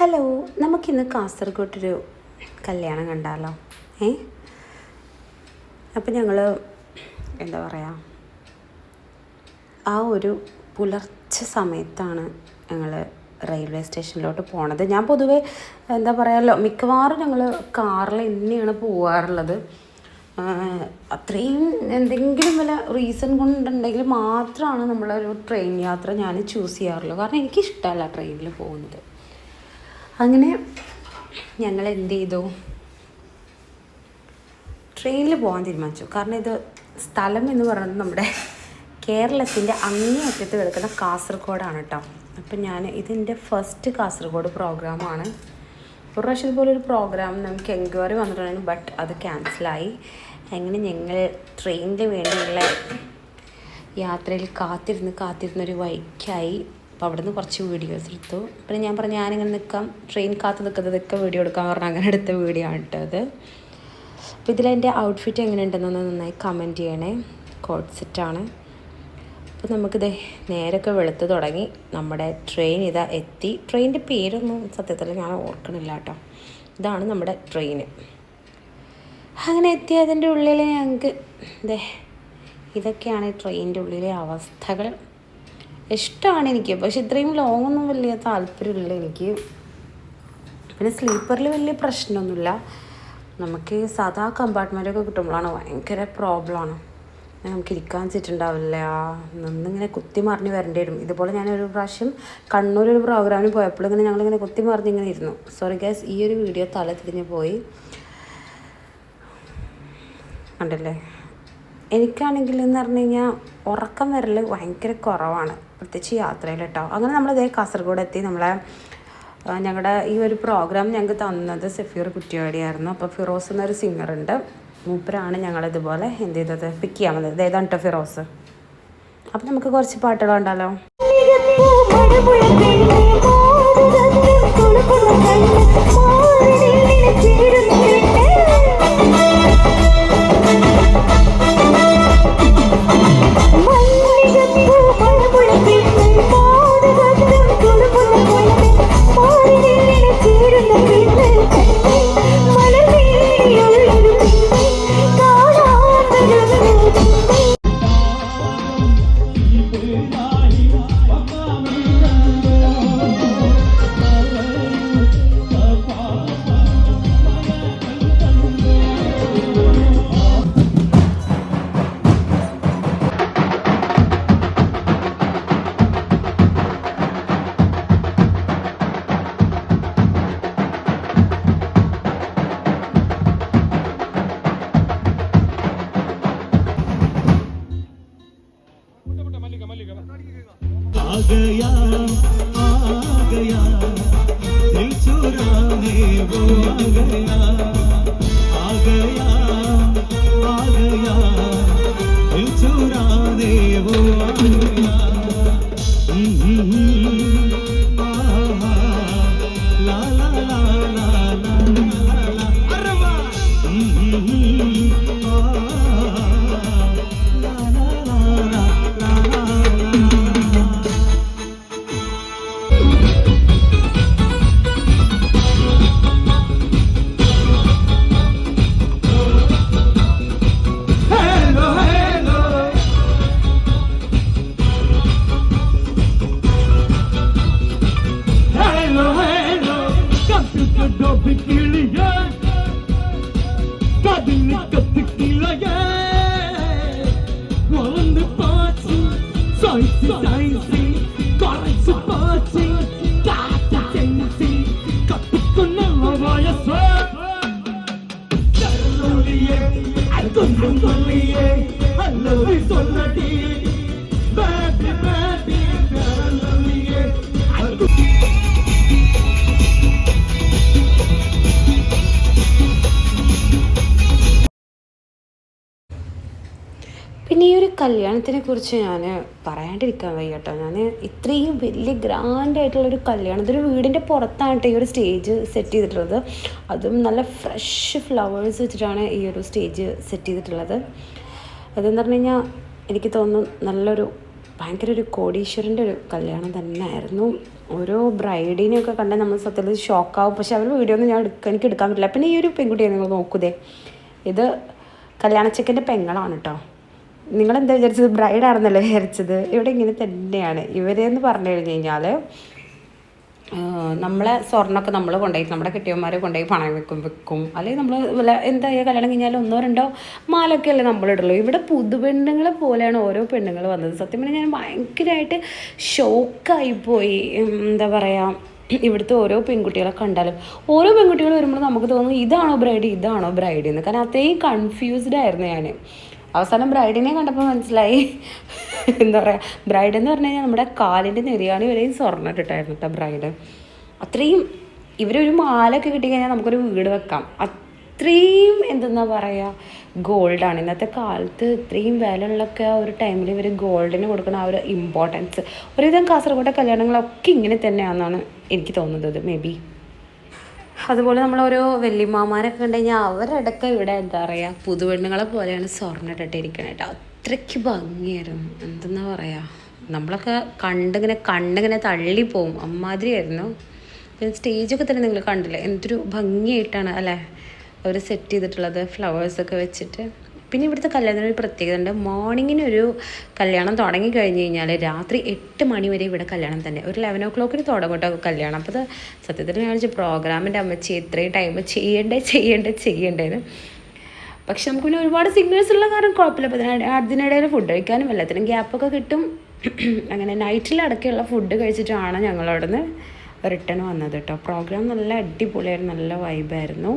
Hello നമുക്കിന്ന് കാസർഗോട്ടൊരു കല്യാണം കണ്ടാലോ? ഏ? അപ്പം ഞങ്ങൾ എന്താ പറയുക ആ ഒരു പുലർച്ചെ സമയത്താണ് ഞങ്ങൾ റെയിൽവേ സ്റ്റേഷനിലോട്ട് പോണത്. ഞാൻ പൊതുവെ എന്താ പറയാലോ മിക്കവാറും ഞങ്ങൾ കാറിൽ തന്നെയാണ് പോവാറുള്ളത്. അത്രയും എന്തെങ്കിലും വല്ല റീസൺ കൊണ്ടുണ്ടെങ്കിൽ മാത്രമാണ് നമ്മളൊരു ട്രെയിൻ യാത്ര ഞാൻ ചൂസ് ചെയ്യാറുള്ളൂ. കാരണം എനിക്കിഷ്ടമല്ല ട്രെയിനിൽ പോകുന്നത്. അങ്ങനെ ഞങ്ങൾ എന്ത് ചെയ്തു ട്രെയിനിൽ പോകാൻ തീരുമാനിച്ചു. കാരണം ഇത് സ്ഥലം എന്ന് പറയുന്നത് നമ്മുടെ കേരളത്തിന്റെ അങ്ങേയറ്റത്ത് കിടക്കുന്ന കാസർഗോഡാണ് കേട്ടോ അപ്പം ഞാൻ ഇതിന്റെ ഫസ്റ്റ് കാസർഗോഡ് പ്രോഗ്രാമാണ് ഒരു പ്രാവശ്യം ഇതുപോലെ ഒരു പ്രോഗ്രാം നമുക്ക് എൻക്വയറി വന്നിട്ടുണ്ടായിരുന്നു ബട്ട് അത് ക്യാൻസലായി അങ്ങനെ ഞങ്ങൾ ട്രെയിനിന് വേണ്ടിയുള്ള യാത്രയിൽ കാത്തിരുന്ന് കാത്തിരുന്നൊരു വൈക്കായി അപ്പോൾ അവിടെ നിന്ന് കുറച്ച് വീഡിയോസ് എടുത്തു. പിന്നെ ഞാൻ പറഞ്ഞു ഞാനിങ്ങനെ നിൽക്കാം. ട്രെയിൻ കാത്ത് നിൽക്കുന്നതൊക്കെ വീഡിയോ എടുക്കാൻ പറഞ്ഞാൽ അങ്ങനെ എടുത്ത വീഡിയോ ആണ് കേട്ടോ അത് അപ്പോൾ ഇതിലെന്റെ ഔട്ട്ഫിറ്റ് എങ്ങനെ ഉണ്ടെന്നൊന്ന് നന്നായി കമന്റ് ചെയ്യണേ. കോട്ട് സെറ്റാണ് അപ്പോൾ നമുക്കിത് നേരൊക്കെ വെളുത്ത് തുടങ്ങി. നമ്മുടെ ട്രെയിൻ ഇതാ എത്തി. ട്രെയിനിന്റെ പേരൊന്നും സത്യത്തിൽ ഞാൻ ഓർക്കണില്ല കേട്ടോ. ഇതാണ് നമ്മുടെ ട്രെയിൻ അങ്ങനെ എത്തി എത്തിയതിന്റെ ഉള്ളിൽ ഞങ്ങൾക്ക് ഇതേ ഇതൊക്കെയാണ് ട്രെയിനിന്റെ ഉള്ളിലെ അവസ്ഥകൾ. ഇഷ്ടമാണ് എനിക്ക്. പക്ഷെ ഇത്രയും ലോങ് ഒന്നും വലിയ താല്പര്യമില്ല എനിക്ക്. പിന്നെ സ്ലീപ്പറിൽ വലിയ പ്രശ്നമൊന്നുമില്ല. നമുക്ക് സാധാ കമ്പാർട്ട്മെന്റൊക്കെ കിട്ടുമ്പോഴാണ് ഭയങ്കര പ്രോബ്ലമാണ് നമുക്ക് ഇരിക്കാൻ വെച്ചിട്ടുണ്ടാവില്ല. നിന്നിങ്ങനെ കുത്തി മറിഞ്ഞ് വരേണ്ടി വരും. ഇതുപോലെ ഒരു പ്രാവശ്യം കണ്ണൂർ ഒരു പ്രോഗ്രാമിന് പോയപ്പോൾ ഇങ്ങനെ ഞങ്ങളിങ്ങനെ കുത്തി മറിഞ്ഞ് ഇങ്ങനെ ഇരുന്നു. സോറി ഗൈസ് ഈ ഒരു വീഡിയോ തല തിരിഞ്ഞ് പോയി. കണ്ടല്ലേ? എനിക്കാണെങ്കിൽ എന്ന് പറഞ്ഞു കഴിഞ്ഞാൽ ഉറക്കം വരൽ ഭയങ്കര കുറവാണ്. പ്രത്യേകിച്ച് യാത്രയിൽ കേട്ടോ. അങ്ങനെ നമ്മൾ ഇതേ കാസർഗോഡ് എത്തി നമ്മളെ ഞങ്ങളുടെ ഈ ഒരു പ്രോഗ്രാം ഞങ്ങൾക്ക് തന്നത് സഫീർ കുറ്റിയാടിയായിരുന്നു. അപ്പോൾ ഫിറോസ് എന്നൊരു സിംഗർ ഉണ്ട്. മൂപ്പരാണ് ഞങ്ങളിതുപോലെ എന്ത് ചെയ്തത്? പിക്ക് ചെയ്യാൻ വന്നത്. ഇതേതാണ് കേട്ടോ ഫിറോസ്. അപ്പം നമുക്ക് കുറച്ച് പാട്ടുകൾ गया आ गया दिल चुराने वो आ गया आ गया आ गया दिल चुराने वो आ गया கத்து கிளிய கதில் கத்து கிளைய வளர்ந்து பாச்சு சாய்ச்சி சாய்ச்சி கரைச்சு பாச்சு காத்து செஞ்சு கத்துக்குள்ள வயசு சொல்லியே அது சொல்லியே அல்லது பேட்டி പിന്നെ ഈ ഒരു കല്യാണത്തിനെ കുറിച്ച് ഞാൻ പറയാണ്ടിരിക്കാൻ വയ്യ കേട്ടോ. ഞാൻ ഇത്രയും വലിയ ഗ്രാൻഡ് ആയിട്ടുള്ളൊരു കല്യാണം ഇതൊരു വീടിന്റെ പുറത്താണ് ഈ ഒരു സ്റ്റേജ് സെറ്റ് ചെയ്തിട്ടുള്ളത്. അതും നല്ല ഫ്രഷ് ഫ്ലവേഴ്സ് വെച്ചിട്ടാണ് ഈ ഒരു സ്റ്റേജ് സെറ്റ് ചെയ്തിട്ടുള്ളത്. അതെന്ന് പറഞ്ഞു കഴിഞ്ഞാൽ എനിക്ക് തോന്നുന്നു നല്ലൊരു ഭയങ്കര ഒരു കോടീശ്വരന്റെ ഒരു കല്യാണം തന്നെയായിരുന്നു ഓരോ ബ്രൈഡിനെയൊക്കെ കണ്ടാൽ നമ്മൾ സത്യത്തിൽ ഷോക്കാവും. പക്ഷെ അവർ വീഡിയോ ഒന്നും ഞാൻ എടുക്കാൻ എനിക്ക് എടുക്കാൻ പറ്റില്ല. പിന്നെ ഈ ഒരു പെൺകുട്ടിയെ നിങ്ങൾ നോക്കൂതേ. ഇത് കല്യാണച്ചക്കന്റെ പെങ്ങളാണ് കേട്ടോ. നിങ്ങളെന്താ വിചാരിച്ചത്? ബ്രൈഡാണെന്നല്ലേ വിചാരിച്ചത്? ഇവിടെ ഇങ്ങനെ തന്നെയാണ്. ഇവരെന്ന് പറഞ്ഞു കഴിഞ്ഞ് കഴിഞ്ഞാൽ നമ്മളെ സ്വർണമൊക്കെ നമ്മൾ കൊണ്ടുപോയി നമ്മുടെ കെട്ടിയന്മാർ കൊണ്ടുപോയി പണയം വെക്കും വെക്കും. അല്ലെങ്കിൽ നമ്മൾ വല്ല എന്താ കല്യാണം കഴിഞ്ഞാൽ ഒന്നോ രണ്ടോ മാലൊക്കെ അല്ലേ നമ്മളിടുള്ളൂ ഇവിടെ പുതുപെണ്ണുങ്ങളെ പോലെയാണ് ഓരോ പെണ്ണുങ്ങൾ വന്നത്. സത്യം പറഞ്ഞാൽ ഞാൻ ഭയങ്കരമായിട്ട് ഷോക്കായിപ്പോയി എന്താ പറയുക ഇവിടുത്തെ ഓരോ പെൺകുട്ടികളെ കണ്ടാലും. ഓരോ പെൺകുട്ടികൾ വരുമ്പോൾ നമുക്ക് തോന്നും ഇതാണോ ബ്രൈഡ്? ഇതാണോ ബ്രൈഡ് എന്ന്. കാരണം അത്രയും കൺഫ്യൂസ്ഡ് ആയിരുന്നു ഞാൻ അവസാനം ബ്രൈഡിനെ കണ്ടപ്പോൾ മനസ്സിലായി. എന്താ പറയുക ബ്രൈഡ് എന്ന് പറഞ്ഞു കഴിഞ്ഞാൽ നമ്മുടെ കാലിന്റെ നെരിയാണി വരെയും സ്വർണം ഇട്ടിട്ടായിരുന്നു കേട്ടോ ബ്രൈഡ്. അത്രയും ഇവരൊരു മാലൊക്കെ കിട്ടിക്കഴിഞ്ഞാൽ നമുക്കൊരു വീട് വെക്കാം. അത്രയും എന്തെന്നാ പറയുക ഗോൾഡാണ് ഇന്നത്തെ കാലത്ത് ഇത്രയും വിലയുള്ളൊക്കെ ആ ഒരു ടൈമിൽ ഇവർ ഗോൾഡിന് കൊടുക്കുന്ന ആ ഒരു ഇമ്പോർട്ടൻസ് ഒരുവിധം കാസർഗോഡ് കല്യാണങ്ങളൊക്കെ ഇങ്ങനെ തന്നെയാണെന്നാണ് എനിക്ക് തോന്നുന്നത്. മേ ബി അതുപോലെ നമ്മൾ ഓരോ വല്യമ്മമാരൊക്കെ കണ്ടു കഴിഞ്ഞാൽ അവരടക്കം ഇവിടെ എന്താ പറയുക പുതുപെണ്ണുങ്ങളെ പോലെയാണ് സ്വർണം ഇട്ടിട്ടിരിക്കണത് കേട്ടോ. അത്രയ്ക്ക് ഭംഗിയായിരുന്നു. എന്തെന്നാ പറയുക നമ്മളൊക്കെ കണ്ടിങ്ങനെ കണ്ടിങ്ങനെ തള്ളിപ്പോവും അമ്മാതിരിയായിരുന്നു. പിന്നെ സ്റ്റേജൊക്കെ തന്നെ നിങ്ങൾ കണ്ടില്ലേ? എന്തൊരു ഭംഗിയായിട്ടാണ് അല്ലേ? അവർ സെറ്റ് ചെയ്തിട്ടുള്ളത് ഫ്ലവേഴ്സൊക്കെ വെച്ചിട്ട്. പിന്നെ ഇവിടുത്തെ കല്യാണത്തിന് ഒരു പ്രത്യേകത ഉണ്ട്. മോർണിംഗിന് ഒരു കല്യാണം തുടങ്ങി കഴിഞ്ഞ് കഴിഞ്ഞാൽ രാത്രി എട്ട് മണി വരെ ഇവിടെ കല്യാണം തന്നെ. ഒരു ലെവൻ ഓ ക്ലോക്കിന് തുടങ്ങും കേട്ടോ കല്യാണം. അപ്പോൾ സത്യത്തിൽ ഞാൻ വിളിച്ച പ്രോഗ്രാമിന്റെ അമ്മച്ചി ഇത്രയും ടൈം ചെയ്യണ്ടേ ചെയ്യണ്ടേ ചെയ്യണ്ടേന്ന് പക്ഷെ നമുക്ക് പിന്നെ ഒരുപാട് സിഗ്നൽസ് ഉള്ള കാരണം കുഴപ്പമില്ല. അപ്പോൾ അതിന് അതിനിടയിൽ ഫുഡ് കഴിക്കാനും എല്ലാത്തിനും ഗ്യാപ്പൊക്കെ കിട്ടും. അങ്ങനെ നൈറ്റിൽ അടക്കമുള്ള ഫുഡ് കഴിച്ചിട്ടാണ് നിന്ന് റിട്ടേൺ വന്നത് കേട്ടോ. പ്രോഗ്രാം നല്ല അടിപൊളിയായിരുന്നു നല്ല വൈബായിരുന്നു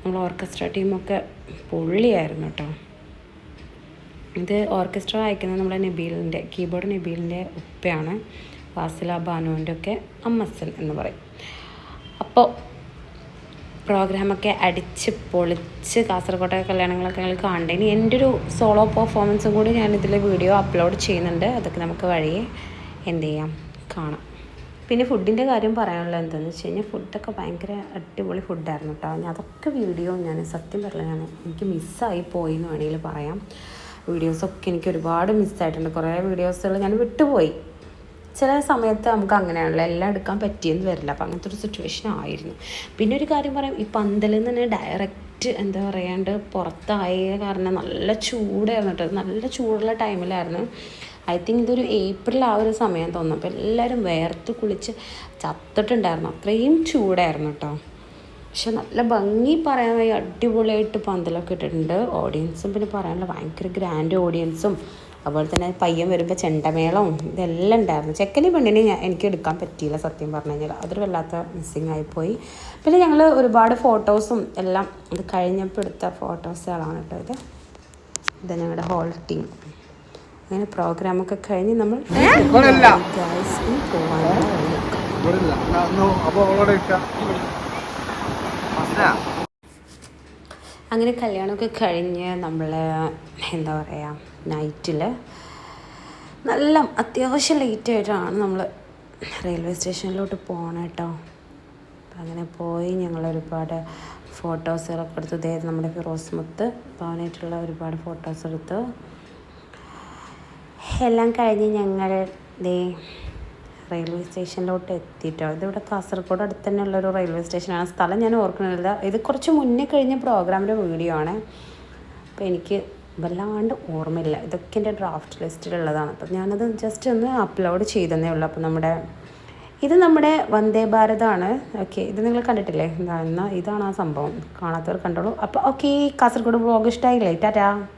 നമ്മൾ ഓർക്കസ്ട്ര ടീമൊക്കെ പൊള്ളിയായിരുന്നു കേട്ടോ. ഇത് ഓർക്കസ്ട്ര വായിക്കുന്നത് നമ്മുടെ നബീലിന്റെ കീബോർഡ് നബീലിന്റെ ഉപ്പയാണ്. വാസില ബാനുവിന്റെ ഒക്കെ അമ്മസൽ എന്ന് പറയും. അപ്പോൾ പ്രോഗ്രാമൊക്കെ അടിച്ച് പൊളിച്ച് കാസർഗോട്ടെ കല്യാണങ്ങളൊക്കെ നിങ്ങൾ കാണണ്ടേ? ഇനി എന്റെ ഒരു സോളോ പെർഫോമൻസും കൂടി ഞാൻ വീഡിയോ അപ്ലോഡ് ചെയ്യുന്നുണ്ട്. അതൊക്കെ നമുക്ക് വഴിയെ എന്ത് ചെയ്യാം? കാണാം. പിന്നെ ഫുഡിന്റെ കാര്യം പറയാനുള്ളത് എന്താണെന്ന് വെച്ച് കഴിഞ്ഞാൽ ഫുഡൊക്കെ ഭയങ്കര അടിപൊളി ഫുഡായിരുന്നു കേട്ടോ ഞാൻ അതൊക്കെ വീഡിയോ ഞാൻ സത്യം പറഞ്ഞാണ് എനിക്ക് മിസ്സായി പോയി എന്ന് വേണമെങ്കിൽ പറയാം. വീഡിയോസൊക്കെ എനിക്ക് ഒരുപാട് മിസ്സായിട്ടുണ്ട് കുറേ വീഡിയോസുകൾ ഞാൻ വിട്ടുപോയി. ചില സമയത്ത് നമുക്ക് അങ്ങനെയാണല്ലോ എല്ലാം എടുക്കാൻ പറ്റിയെന്ന് വരില്ല. അപ്പം അങ്ങനത്തെ ഒരു സിറ്റുവേഷൻ ആയിരുന്നു. പിന്നെ ഒരു കാര്യം പറയാം ഈ പന്തലിൽ നിന്ന് ഡയറക്റ്റ് എന്താ പറയാണ്ട് പുറത്തായ കാരണം നല്ല ചൂടായിരുന്നു കേട്ടോ നല്ല ചൂടുള്ള ടൈമിലായിരുന്നു ഐ തിങ്ക് ഇതൊരു ഏപ്രിൽ ആ ഒരു സമയം തോന്നുന്നു. അപ്പോൾ എല്ലാവരും വേർത്ത് കുളിച്ച് ചത്തിട്ടുണ്ടായിരുന്നു. അത്രയും ചൂടായിരുന്നു കേട്ടോ പക്ഷെ നല്ല ഭംഗി പറയാൻ വയ്യ. അടിപൊളിയായിട്ട് പന്തലൊക്കെ ഇട്ടിട്ടുണ്ട്. ഓഡിയൻസും പിന്നെ പറയാനുള്ള ഭയങ്കര ഗ്രാൻഡ് ഓഡിയൻസും അതുപോലെ തന്നെ പയ്യൻ വരുമ്പോൾ ചെണ്ടമേളവും ഇതെല്ലാം ഉണ്ടായിരുന്നു. ചെക്കനെ പെണ്ണിനെ ഞാൻ എനിക്ക് എടുക്കാൻ പറ്റിയില്ല സത്യം പറഞ്ഞു കഴിഞ്ഞാൽ. അതൊരു വല്ലാത്ത മിസ്സിങ് ആയിപ്പോയി പിന്നെ ഞങ്ങൾ ഒരുപാട് ഫോട്ടോസും എല്ലാം ഇത് കഴിഞ്ഞപ്പോൾ എടുത്ത ഫോട്ടോസുകളാണ് കേട്ടോ ഇത്. ഇത് ഞങ്ങളുടെ ഹോൾ ടീം അങ്ങനെ പ്രോഗ്രാമൊക്കെ കഴിഞ്ഞ് നമ്മൾ ഗായ്സിന് അങ്ങനെ കല്യാണമൊക്കെ കഴിഞ്ഞ് നമ്മൾ എന്താ പറയുക നൈറ്റിൽ നല്ല അത്യാവശ്യം ലേറ്റ് ആയിട്ടാണ് നമ്മൾ റെയിൽവേ സ്റ്റേഷനിലോട്ട് പോകണം കേട്ടോ അപ്പം അങ്ങനെ പോയി ഞങ്ങൾ ഒരുപാട് ഫോട്ടോസുകളൊക്കെ എടുത്തു ഇതേ നമ്മുടെ ഫിറോസ് മുത്ത് പവനായിട്ടുള്ള ഒരുപാട് ഫോട്ടോസ് എടുത്തു എല്ലാം കഴിഞ്ഞ് ഞങ്ങൾ ദേ റെയിൽവേ സ്റ്റേഷനിലോട്ട് എത്തിയിട്ടോ ഇതിവിടെ കാസർഗോഡ് അടുത്ത് തന്നെയുള്ള ഒരു റെയിൽവേ സ്റ്റേഷനാണ് സ്ഥലം ഞാൻ ഓർക്കുന്നില്ല. ഇത് കുറച്ച് മുന്നേ കഴിഞ്ഞ പ്രോഗ്രാമിന്റെ വീഡിയോ ആണ്. അപ്പോൾ എനിക്ക് വല്ലാണ്ട് ഓർമ്മയില്ല. ഇതൊക്കെ എന്റെ ഡ്രാഫ്റ്റ് ലിസ്റ്റിലുള്ളതാണ് അപ്പം ഞാനത് ജസ്റ്റ് ഒന്ന് അപ്ലോഡ് ചെയ്തതന്നേ ഉള്ളൂ. അപ്പം നമ്മുടെ ഇത് നമ്മുടെ വന്ദേ ഭാരതാണ് ഓക്കെ ഇത് നിങ്ങൾ കണ്ടിട്ടില്ലേ? എന്താ ഇതാണ് ആ സംഭവം. കാണാത്തവർ കണ്ടോളൂ. അപ്പോൾ ഓക്കെ കാസർഗോഡ് ബ്ലോഗ് ഇഷ്ടമായില്ലേ ടാറ്റാ.